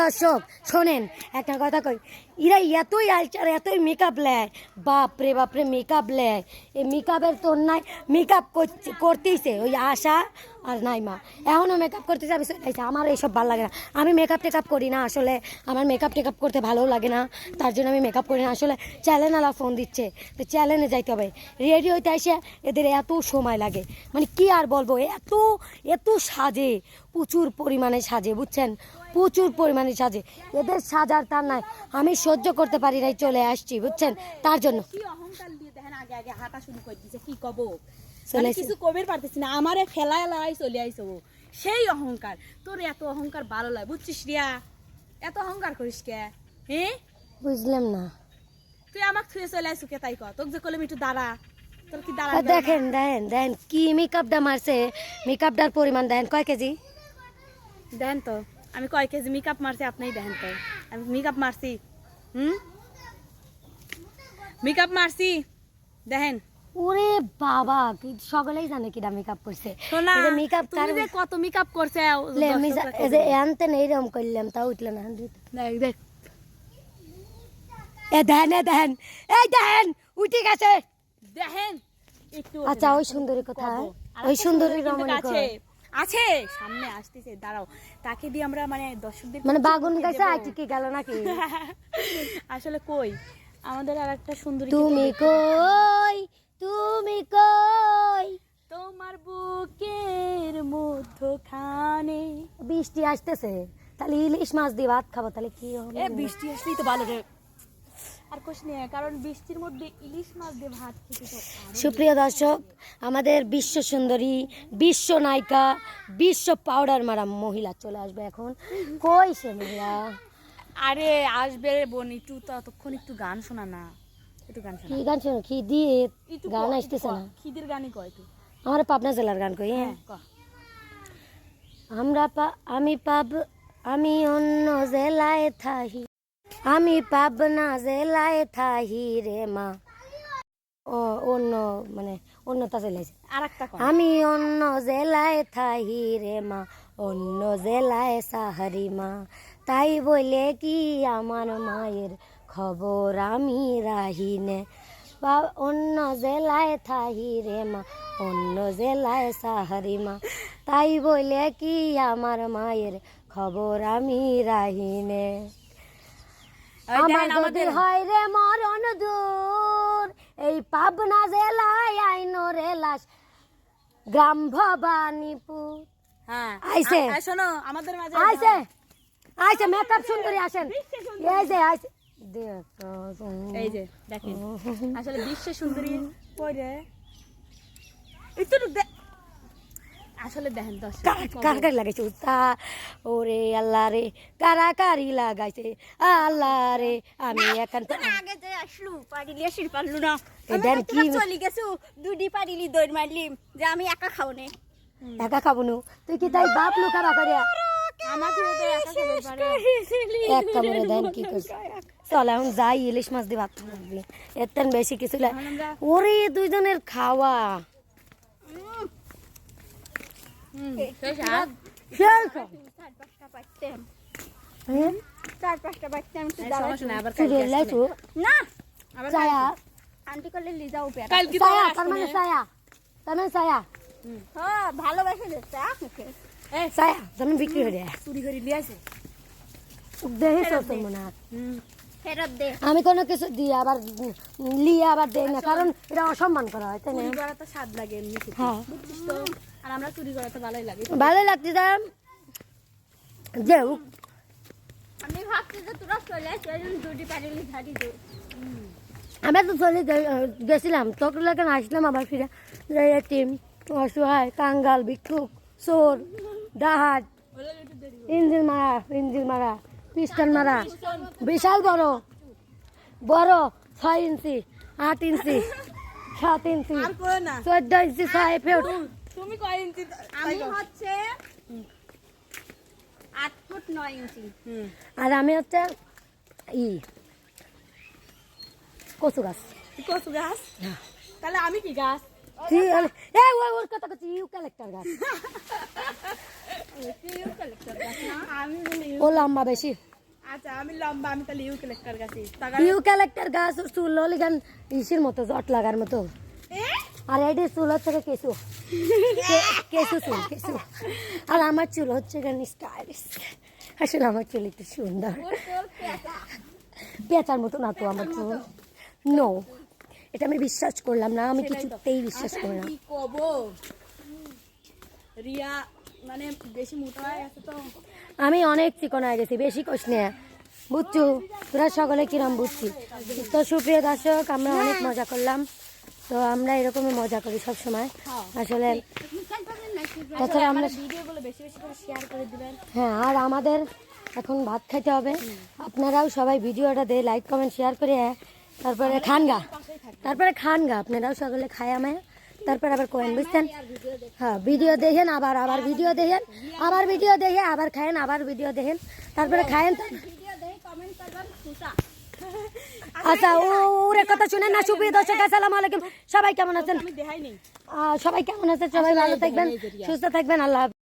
দর্শক, শোনেন, একটা কথা কই। এরা এতই আলচার এতই মেকআপ লেয় বাপরে বাপরে মেকআপ লেয় এই মেকআপের তোর নাই মেকআপ করতেইছে। ওই আশা আর নাই মা। এখনও মেকআপ করতে যাবে চলে আমার এইসব ভালো লাগে না। আমি মেকআপ টেকআপ করি না আসলে। আমার মেকআপ টেকআপ করতে ভালো লাগে না। তার জন্য আমি মেকআপ করি না। আসলে চ্যানেলওয়ালা ফোন দিচ্ছে। তো চ্যানেলে যাইতে হবে। রেডি হইতে এসে এদের এত সময় লাগে। মানে কি আর বলব? এত এত সাজে। প্রচুর পরিমাণে সাজে, বুঝছেন? প্রচুর পরিমাণে সাজে। এদের সাজার তার নাই আমি সহ্য করতে পারি নাই চলে আসছি বুঝছেন? তার জন্য। কিছু কবের পারতেছি না আমারে ফেলা এলাই চলে আইসো সেই অহংকার তোর এত অহংকার ভালো লাগে বুঝছিস রিয়া? এত অহংকার করিস কে? হ্যাঁ বুঝলাম না। তুই আমাকে থুয়ে চলে আইসু কে তাই ক তোকে যে কলম একটু দাঁড়া। তোর কি দাঁড়া দেখেন দেখেন দেখেন কি মেকআপটা মারছে মেকআপটার পরিমাণ দেখেন কয় কেজি? দেন তো। আমি কয় কেজি মেকআপ মারছি আপনিই দেখেন তো। আমি মেকআপ মারছি। হুম? মেকআপ মারছি। দেখেন। ওরে বাবা কি সকলেই জানে কিটা মেকআপ করছে। শোনা এই মেকআপ তুমি যে কত মেকআপ করছে এই যে আনতেন এইরকম করলাম তা উঠল না দেখ দেখ। এ দেখেন এ দেখেন এই দেখেন উঠে গেছে। দেখেন আচ্ছা ওই সুন্দরী কোথায়? আর ওই সুন্দরী রমণী কই? আছে সামনে আসতেছে দাঁড়াও। তাকে দিয়ে আমরা মানে দর্শকদের মানে বাগুন গাছে দেবো। আইটি কি গেল নাকি? আসলে কই? আমাদের আর একটা সুন্দরী তুমি কই? তুমি কই? তোমার বুকের মধ্যখানে। বৃষ্টি আসতেছে তাহলে ইলিশ মাছ দিয়ে ভাত খাব তাহলে কি হবে? বৃষ্টি আসলেই তো ভালো রে। আর কোশ নিয়ে কারণ বৃষ্টির মধ্যে ইলিশ মাছ দিয়ে ভাত খেতে সুপ্রিয় দর্শক আমাদের বিশ্ব সুন্দরী বিশ্ব নায়িকা বিশ্ব পাউডার মারা মহিলা চলে আসবে এখন। কই সে মহিলা? আরে আসবে রে বোন একটু ততক্ষণ একটু গান শোনা না। একটু গান শোনা। কি গান শোনো? কি দিয়ে গান আসতেছে না? খিদের গানই কয় তুই আমার পাবনা জেলার গান কই হ্যাঁ ক। আমরা পা আমি পাব আমি অন্য জেলায় থাহি। আমি পাবনা জেলায় থাহি রে মা। ও অন্য মানে অন্যতা চলে আর আমি অন্য জেলায় থাহি রে মা অন্য জেলায় সাহারি মা। তাই বলে কি আমার মায়ের খবর আমি রাহিনে বা অন্য জেলায় থাহি রে মা অন্য জেলায় সাহারি মা। তাই বলে কি আমার মায়ের খবর আমি রাহিনে ওই আমার যদি হয় রে মরণ দূর এই পাবনা জেলায় আইনো রে লাশ। গ্রাম ভবানীপুর। হ্যাঁ আইছে। শোনো আমাদের মাঝে আইছে। আইছে মেকআপ সুন্দরী আসেন। এই যে আইছে। এই যে দেখেন। আসলে বিশ্ব সুন্দরী পরে একটু আসলে দেখেন দর্শক কার কার কার লাগাইছে? তা ওরে আল্লাহ রে কারাকারি লাগাইছে? আল্লাহ রে আমি এখন আগে যে আসলু পারিলি আসির পারলু না। কি চলি গেছু দুডি পারিলি দৌড় মারলিম যে আমি একা খাও নে। একা খাব নু তুই কি তাই বাপ লুকারা করিয়া আমাকে তো একা খাবে এক কামড়ে দেন কি করছে চল এখন যাই ইলিশ মাছ দিয়ে ভাত এর বেশি কিছু ওরে দুইজনের খাওয়া হুম, শেষ আর? সেই সব। চার পাঁচটা পাইতাম হ্যাঁ? চার পাঁচটা পাইতাম একটু এই দাঁড়াই সমস্যা নাই, আবার তুই কালকে রেল লাইছো? না। ছায়া। আন্টি করলে লি যাও পেরা কালকে তো ছায়া তার মানে ছায়া। তার মানে ছায়া। হ্যাঁ ভালোবাসে দিচ্ছে আপনাকে এই, ছায়া যেমন বিক্রি হয়ে যায়। চুরি করে লিয়ে আসে। দেহে চলছে মনে ফেরত দে। আমি কোনো কিছু দিয়ে আবার লিয়ে আবার দেই না কারণ এটা অসম্মান করা হয় তাই না? স্বাদ লাগে এমনি হ্যাঁ? আর আমরা চুরি করা তো ভালোই লাগে। ভালো লাগছে যে। আমি ভাবছি যে তোরা চলে আসবে দুটি পারিলি ঝাড়ি দে আমরা তো চলে গেছিলাম। তখন লাগে আসলাম আবার ফিরে। টিম অসহায় কাঙ্গাল ভিক্ষুক চোর ডাহাত ইঞ্জিন মারা ইঞ্জিন মারা পিস্টন মারা বিশাল বড় বড় ছয় ইঞ্চি আট ইঞ্চি সাত ইঞ্চি চোদ্দ ইঞ্চি ছয় ফেট। তুমি কয় ইঞ্চি? আমি হচ্ছে আট ফুট নয় ইঞ্চি। আর আমি হচ্ছে ই কচু গাছ। কচু গাছ? তাহলে আমি কি গাছ? তুই হলে- এই ওই ওর কথা করছি ইউ কালেক্টর গাছ। আমি ও লম্বা বেশি। আচ্ছা আমি লম্বা আমি তাহলে ইউক্যালিপ্টার গাছে টাকা ইউ ক্যারেক্টার গাছ ওর চুল হলে গান ইসির মতো জট লাগার মতো। আর এটি চুল হচ্ছে কেঁচু। কেঁচু চুল কেঁচু। আর আমার চুল হচ্ছে গান স্টাইলিশ আসলে আমার চুল একটু সুন্দর। পেঁচার মতো না তো আমার চুল। নো এটা আমি বিশ্বাস করলাম না আমি কিছুতেই বিশ্বাস করলাম রিয়া মানে বেশি মোটা হয়ে গেছে তো। আমি অনেক চিকন হয়ে গেছি বেশি কোষ নিয়ে। বুঝছ? তোরা সকলে কিরম বুঝছি তো সুপ্রিয় দর্শক আমরা অনেক মজা করলাম। তো আমরা এরকমই মজা করি সব সময় আসলে তাছাড়া আমরা হ্যাঁ আর আমাদের এখন ভাত খাইতে হবে। আপনারাও সবাই ভিডিওটা দিয়ে লাইক কমেন্ট শেয়ার করে তারপরে খান গা তারপরে খান গা আপনারাও সকলে খায় আমায়। তারপরে আবার কোয়েন বুঝছেন? হ্যাঁ ভিডিও দেখেন আবার আবার ভিডিও দেখেন আবার ভিডিও দেখে আবার খায়েন আবার ভিডিও দেখেন। তারপরে খায়েন। আচ্ছা ওর কথা শুনেন না সুপ্রিয় দর্শক আসসালামু আলাইকুম। সবাই কেমন আছেন? সবাই কেমন আছেন? সবাই ভালো থাকবেন সুস্থ থাকবেন আল্লাহ।